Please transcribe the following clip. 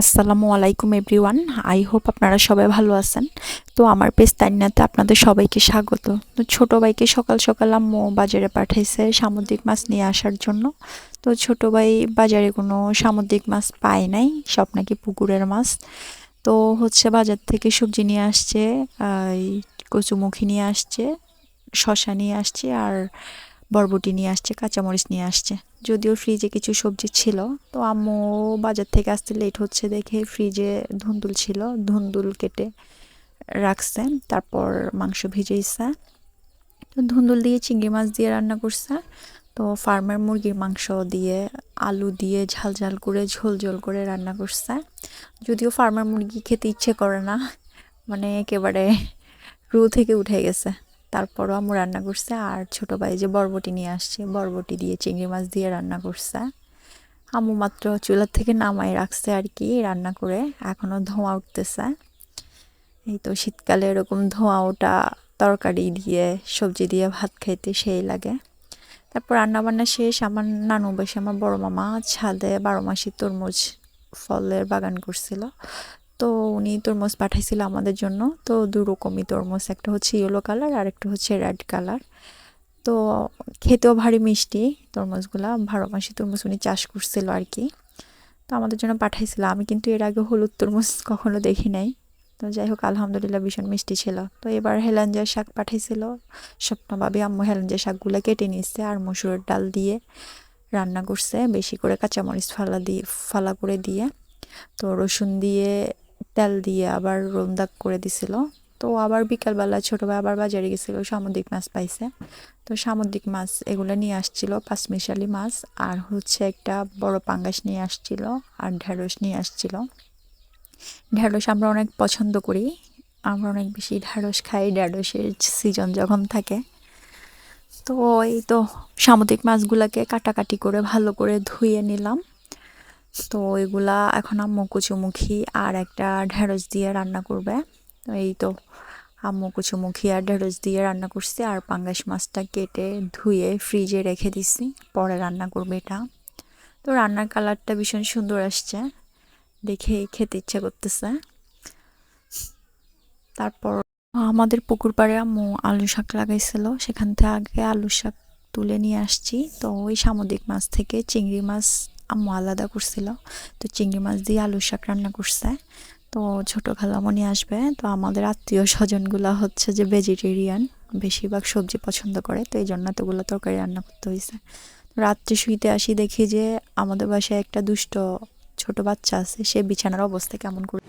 আসসালামু আলাইকুম everyone. I hope আপনারা সবাই ভালো আছেন। তো আমার পেজ তাইনাতে আপনাদের সবাইকে স্বাগত। তো ছোট ভাইকে সকাল সকাল আম্মু বাজারে পাঠাইছে সামুদ্রিক মাছ নিয়ে আসার জন্য। তো ছোট ভাই বাজারে কোনো সামুদ্রিক মাছ পায় নাই, সব নাকি পুকুরের মাছ। তো হচ্ছে বাজার থেকে সবজি নিয়ে আসছে কচুমুখী নিয়ে আসছে শশা নিয়ে আসছে আর বরবটি নিয়ে আসছে, কাঁচামরিচ নিয়ে আসছে। যদিও ফ্রিজে কিছু সবজি ছিল, তো আম্মু বাজার থেকে আসতে লেট হচ্ছে দেখে ফ্রিজে ধুন্দুল ছিল, ধুন্দুল কেটে রাখছে, তারপর মাংস ভিজেইছে। তো ধুন্দুল দিয়ে চিংড়ি মাছ দিয়ে রান্না করছে, তো ফার্মের মুরগির মাংস দিয়ে, আলু দিয়ে ঝাল ঝাল করে ঝোল ঝোল করে রান্না করছে। যদিও ফার্মের মুরগি খেতে ইচ্ছে করে না মানে একেবারে রু থেকে উঠে গেছে। তারপরও আম্মু রান্না করছে আর ছোট ভাই যে বরবটি নিয়ে আসছে, বরবটি দিয়ে চিংড়ি মাছ দিয়ে রান্না করছে। আম্মু মাত্র চুলার থেকে নামাই রাখছে আর কি রান্না করে এখনও ধোঁয়া উঠতেছে। এই তো শীতকালে এরকম ধোঁয়া ওটা তরকারি দিয়ে, সবজি দিয়ে ভাত খাইতে সেই লাগে। তারপর রান্না বান্না শেষ, আমার নানু বসে, আমার বড় মামা ছাদে বারো মাসি তরমুজ ফলের বাগান করছিল। তো উনি তরমুজ পাঠাইছিল আমাদের জন্য। তো দু রকমই তরমুজ, একটা হচ্ছে ইয়েলো কালার আর একটা হচ্ছে রেড কালার তো খেতেও ভারী মিষ্টি তরমুজগুলা বারো মাসি তরমুজ উনি চাষ করছিল আর কি তো আমাদের জন্য পাঠাইছিল। আমি কিন্তু এর আগে হলুদ তরমুজ কখনো দেখি নাই। তো যাই হোক, আলহামদুলিল্লাহ ভীষণ মিষ্টি ছিল। তো এবার হেলাঞ্জার শাক পাঠাইছিল। স্বপ্নভাবে আম্মু হেলাঞ্জার শাকগুলো কেটে নিচ্ছে আর মসুরের ডাল দিয়ে রান্না করছে। বেশি করে কাঁচামরিচ ফালা দিয়ে, ফালা করে দিয়ে। তো রসুন দিয়ে তেল দিয়ে আবার রোমদাক করে দিছিল। তো আবার বিকালবেলা ছোটো আবার বাজারে গেছিল, সামুদ্রিক মাছ পাইছে। তো সামুদ্রিক মাছ এগুলো নিয়ে আসছিল, পাঁচমিশালি মাছ, আর হচ্ছে একটা বড় পাঙ্গাস নিয়ে আসছিল, আর ঢেঁড়স নিয়ে আসছিল। ঢেঁড়স আমরা অনেক পছন্দ করি, আমরা অনেক বেশি ঢেঁড়স খাই, ঢেঁড়সের সিজন যখন থাকে। তো এই তো সামুদ্রিক মাছগুলোকে কাটাকাটি করে ভালো করে ধুয়ে নিলাম। তো এগুলা এখন আম্মু কুচুমুখী আর একটা ঢেঁড়স দিয়ে রান্না করবে। এই তো, আম্মু কুচুমুখী আর ঢেঁড়স দিয়ে রান্না করছি আর পাঙ্গাস মাছটা কেটে ধুয়ে ফ্রিজে রেখে দিছি, পরে রান্না করবে এটা। তো রান্নার কালারটা ভীষণ সুন্দর আসছে, দেখে খেতে ইচ্ছা করতেছে। তারপর আমাদের পুকুর পাড়ে আম্মু আলু শাক লাগাইছিল, সেখান থেকে আগে আলু শাক তুলে নিয়ে আসছি। তো ওই সামুদ্রিক মাছ থেকে চিংড়ি মাছ আম্মু আলাদা করছিল। তো চিংড়ি মাছ দিয়ে আলু শাক রান্না করছে। তো ছোটো খালামণি আসবে। তো আমাদের আত্মীয় স্বজনগুলো হচ্ছে যে ভেজিটেরিয়ান বেশিরভাগ সবজি পছন্দ করে। তো এই জন্য এতগুলো তরকারি রান্না করতে হয়েছে রাত্রে শুইতে আসি দেখি যে আমাদের বাসায় একটা দুষ্ট ছোট বাচ্চা আছে। সে বিছানার অবস্থা কেমন করে